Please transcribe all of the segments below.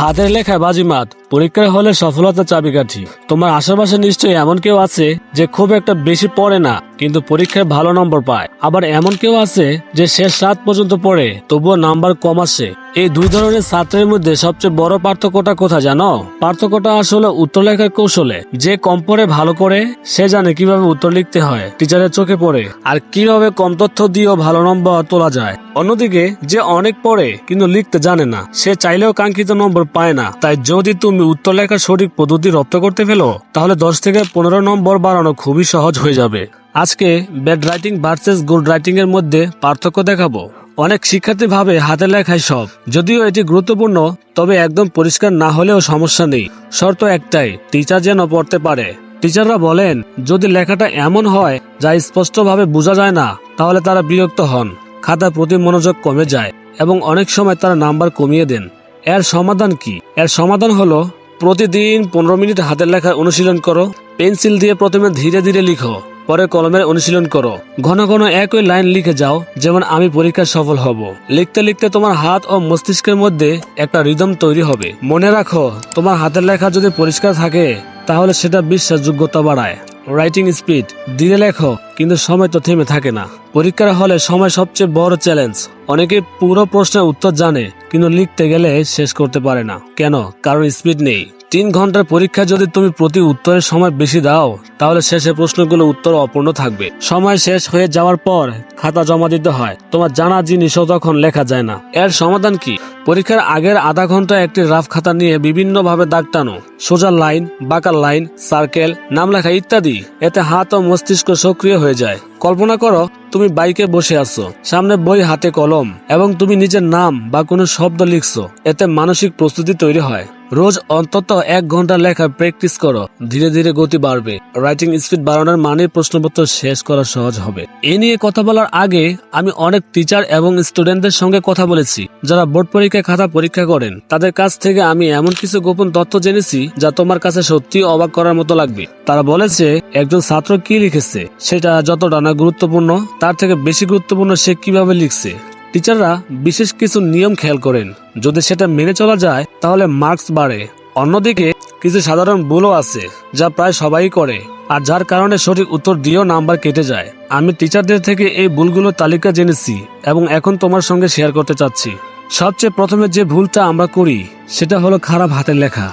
হাতের লেখায় বাজিমাত, পরীক্ষায় হলে সফলতা চাবিকাঠি। তোমার আশেপাশে নিশ্চয়ই এমন কেউ আছে যে খুব একটা বেশি পড়ে না। কিন্তু পরীক্ষায় ভালো নম্বর পায়। আবার এমন কেউ আছে যে শেষ রাত পর্যন্ত পড়ে, তবুও নাম্বার কম আসে। এই দুই ধরনের ছাত্রের মধ্যে সবচেয়ে বড় পার্থক্যটা কোথায় জানো? পার্থক্যটা আসলে উত্তর লেখার কৌশলে। যে কম পড়ে, ভালো করে, সে জানে কীভাবে উত্তর লিখতে হয়, টিচারের চোখে পড়ে, আর কীভাবে কম তথ্য দিয়েও ভালো নম্বর তোলা যায়। অন্যদিকে, যে অনেক পড়ে, কিন্তু লিখতে জানে না, সে চাইলেও কাঙ্ক্ষিত নম্বর পায় না। তাই যদি তুমি উত্তর লেখার সঠিক পদ্ধতি রপ্ত করতে ফেলো, তাহলে দশ থেকে পনেরো নম্বর বাড়ানো খুবই সহজ হয়ে যাবে। আজকে bad writing versus good writing এর মধ্যে পার্থক্য দেখাবো। অনেক শিক্ষার্থী ভাবে হাতে লেখাই সব। যদিও এটি গুরুত্বপূর্ণ, তবে একদম পরিষ্কার না হলেও সমস্যা নেই। শর্ত একটাই টিচার যেন পড়তে পারে। টিচাররা বলেন, যদি লেখাটা এমন হয় যা স্পষ্টভাবে বোঝা যায় না, তাহলে তারা বিরক্ত হন। খাতার প্রতি মনোযোগ কমে যায় এবং অনেক সময় তারা নাম্বার কমিয়ে দেন। এর সমাধান কি? এর সমাধান হলো, প্রতিদিন পনেরো মিনিট হাতের লেখা অনুশীলন করো, পেন্সিল দিয়ে প্রথমে ধীরে ধীরে লিখো। পরে কলমের অনুশীলন করো। ঘন ঘন একই লাইন লিখে যাও, যেমন আমি পরীক্ষায় সফল হব। লিখতে লিখতে তোমার হাত ও মস্তিষ্কের মধ্যে একটা রিদম তৈরি হবে। মনে রাখো, তোমার হাতের লেখা যদি পরিষ্কার থাকে, তাহলে সেটা বিশ্বাসযোগ্যতা বাড়ায়। রাইটিং স্পিড ধীরে লেখো, কিন্তু সময় তো থেমে থাকে না। পরীক্ষার হলে সময় সবচেয়ে বড় চ্যালেঞ্জ অনেকে পুরো প্রশ্নের উত্তর জানে, কিন্তু লিখতে গেলে শেষ করতে পারে না। কেন? কারণ স্পিড নেই। তিন ঘণ্টার পরীক্ষা যদি তুমি প্রতি উত্তরের সময় বেশি দাও, তাহলে শেষে প্রশ্নগুলো উত্তর অপূর্ণ থাকবে। সময় শেষ হয়ে যাওয়ার পর খাতা জমা দিতে হয়। তোমার জানা জিনিসও তখন লেখা যায় না। এর সমাধান কি? পরীক্ষার আগের আধা ঘণ্টা একটি রাফ খাতা নিয়ে বিভিন্ন ভাবে দাগ টানো। সোজা লাইন বাঁকা লাইন, সার্কেল, নাম লেখা ইত্যাদি। এতে হাত ও মস্তিষ্ক সক্রিয় হয়ে যায়। কল্পনা করো, তুমি বাইকে বসে আছো। সামনে বই, হাতে কলম। এবং তুমি নিজের নাম বা কোনো শব্দ লিখছো। এতে মানসিক প্রস্তুতি তৈরি হয়। রোজ অন্তত এক ঘণ্টা লেখা প্র্যাকটিস করো, ধীরে ধীরে গতি বাড়বে। রাইটিং স্পিড বাড়ানোর মানে প্রশ্নপত্র শেষ করা সহজ হবে। এ নিয়ে কথা বলার আগে আমি অনেক টিচার এবং স্টুডেন্টদের সঙ্গে কথা বলেছি, যারা বোর্ড পরীক্ষায় খাতা পরীক্ষা করেন। তাদের কাছ থেকে আমি এমন কিছু গোপন তথ্য জেনেছি, যা তোমার কাছে সত্যি অবাক করার মতো লাগবে। তারা বলেছে, একজন ছাত্র কি লিখেছে? সেটা যতটা না গুরুত্বপূর্ণ, তার থেকে বেশি গুরুত্বপূর্ণ সে কীভাবে লিখছে? টিচাররা বিশেষ কিছু নিয়ম খেয়াল করেন। যদি সেটা মেনে চলা যায়, তাহলে মার্কস বাড়ে। অন্যদিকে, কিছু সাধারণ ভুলও আছে, যা প্রায় সবাই করে, আর যার কারণে সঠিক উত্তর দিয়েও নাম্বার কেটে যায়। আমি টিচারদের থেকে এই ভুলগুলোর তালিকা জেনেছি, এবং এখন তোমার সঙ্গে শেয়ার করতে চাচ্ছি। সবচেয়ে প্রথমে যে ভুলটা আমরা করি, সেটা হলো খারাপ হাতের লেখা।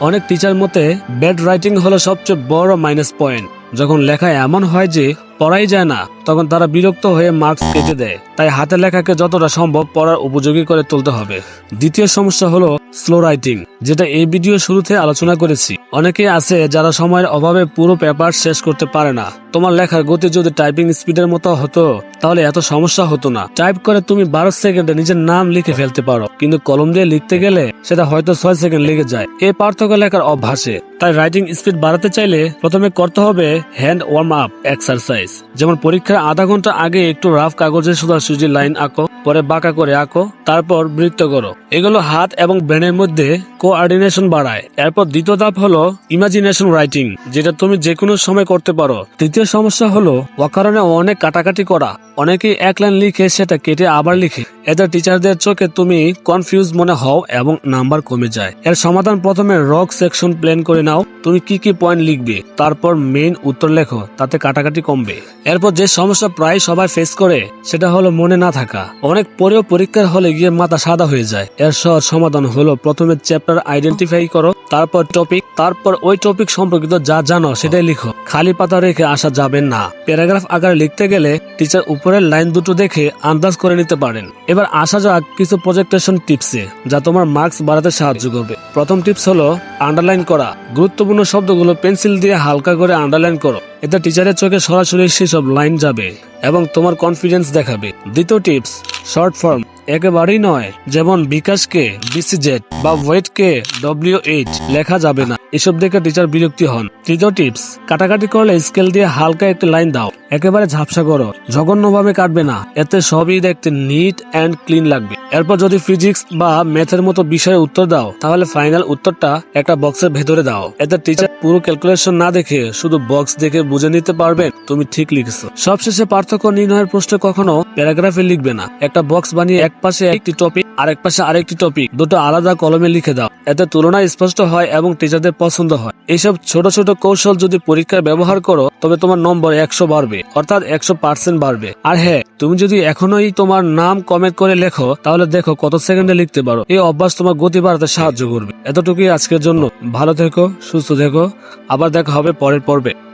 অনেক টিচার মতে, ব্যাড রাইটিং হলো সবচেয়ে বড় মাইনাস পয়েন্ট। যখন লেখা এমন হয় যে, পড়াই যায় না তখন তারা বিরক্ত হয়ে মার্কস কেটে দেয়। তাই হাতের লেখাকে যতটা সম্ভব পড়ার উপযোগী করে তুলতে হবে। দ্বিতীয় সমস্যা হলো স্লো রাইটিং, যেটা এই ভিডিও শুরুতে আলোচনা করেছি। অনেকে আছে যারা সময়ের অভাবে পুরো পেপার শেষ করতে পারে না। তোমার লেখার গতি যদি টাইপিং স্পিডের মতো হতো, তাহলে এত সমস্যা হতো না। টাইপ করে তুমি বারো সেকেন্ডে নিজের নাম লিখে ফেলতে পারো, কিন্তু কলম দিয়ে লিখতে গেলে সেটা হয়তো ছয় সেকেন্ড লেগে যায়। এই পার্থক্য লেখার অভ্যাসে। তাই রাইটিং স্পিড বাড়াতে চাইলে প্রথমে করতে হবে হ্যান্ড ওয়ার্ম আপ এক্সারসাইজ, যেমন পরীক্ষার আধা ঘণ্টা আগে একটু রাফ কাগজে সোজাসুজি লাইন আঁকো। পরে বাঁকা করে আঁকো, তারপর বৃত্ত করো। এগুলো হাত এবং ব্রেনের মধ্যে কোঅর্ডিনেশন বাড়ায়। এরপর দ্বিতীয় ধাপ হলো ইমাজিনেশন রাইটিং যেটা তুমি যে কোনো সময় করতে পারো। তৃতীয় সমস্যা হলো অকারণে অনেক কাটাকাটি করা। অনেকেই এক লাইন লিখে সেটা কেটে আবার লিখে। এতে টিচারদের চোখে তুমি কনফিউজ মনে হও এবং নাম্বার কমে যায়। এর সমাধান প্রথমে রক সেকশন প্ল্যান করে নাও। তুমি কি কি পয়েন্ট লিখবে? তারপর মেইন উত্তর লেখো, তাতে কাটাকাটি কমবে। এরপর যে সমস্যা প্রায় সবাই ফেস করে, সেটা হলো মনে না থাকা। অনেক পরেও পরীক্ষার হলে গিয়ে মাথা সাদা হয়ে যায়। এর সহজ সমাধান হলো। প্রথমে চ্যাপ্টার আইডেন্টিফাই করো। তারপর টপিক তারপর ওই টপিক সম্পর্কিত যা জানো সেটাই লিখো। খালি পাতা রেখে আসা যাবে না। প্যারাগ্রাফ আকারে লিখতে গেলে টিচার উপরের লাইন দুটো দেখে আন্দাজ করে নিতে পারেন। এবার আসা যাক কিছু প্রজেক্টেশন টিপসে যা তোমার মার্কস বাড়াতে সাহায্য করবে। প্রথম টিপস হলো আন্ডারলাইন করা। গুরুত্বপূর্ণ শব্দগুলো পেন্সিল দিয়ে হালকা করে আন্ডারলাইন করো। এতে টিচারের চোখে সরাসরি সেসব লাইন যাবে এবং তোমার কনফিডেন্স দেখাবে। দ্বিতীয় টিপস শর্ট ফর্ম একেবারেই নয়, যেমন বিকাশকে, বিসিজেড বা ওয়েটকে ডব্লিউ এইচ লেখা যাবে না। এসব দেখে টিচার বিরক্তি হন। তৃতীয় টিপস, কাটাকাটি করলে স্কেল দিয়ে হালকা একটি লাইন দাও। একেবারে ঝাপসা করো। জঘন্যভাবে কাটবে না। এতে সবই দেখতে নিট অ্যান্ড ক্লিন লাগবে। এরপর যদি ফিজিক্স বা ম্যাথের মতো বিষয়ে উত্তর দাও, তাহলে ফাইনাল উত্তরটা একটা বক্সের ভেতরে দাও। এতে টিচার পুরো ক্যালকুলেশন না দেখে শুধু বক্স দেখে বুঝে নিতে পারবেন তুমি ঠিক লিখেছো। সবশেষে পার্থক্য নির্ণয়ের প্রশ্নে কখনো প্যারাগ্রাফে লিখবে না। একটা বক্স বানিয়ে এক পাশে একটি টপিক আরেক পাশে আরেকটি টপিক দুটো আলাদা কলমে লিখে দাও। এতে তুলনা স্পষ্ট হয় এবং টিচারদের পছন্দ হয়। এইসব ছোট ছোট কৌশল যদি পরীক্ষায় ব্যবহার করো, তবে তোমার নম্বর একশো বাড়বে, অর্থাৎ একশো পার্সেন্ট বাড়বে। আর হ্যাঁ তুমি যদি এখনোই তোমার নাম কমেন্ট করে লেখো, তাহলে দেখো কত সেকেন্ডে লিখতে পারো। এই অভ্যাস তোমার গতি বাড়াতে সাহায্য করবে। এতটুকুই আজকের জন্য। ভালো থেকো, সুস্থ থেকো। আবার দেখা হবে পরের পর্বে।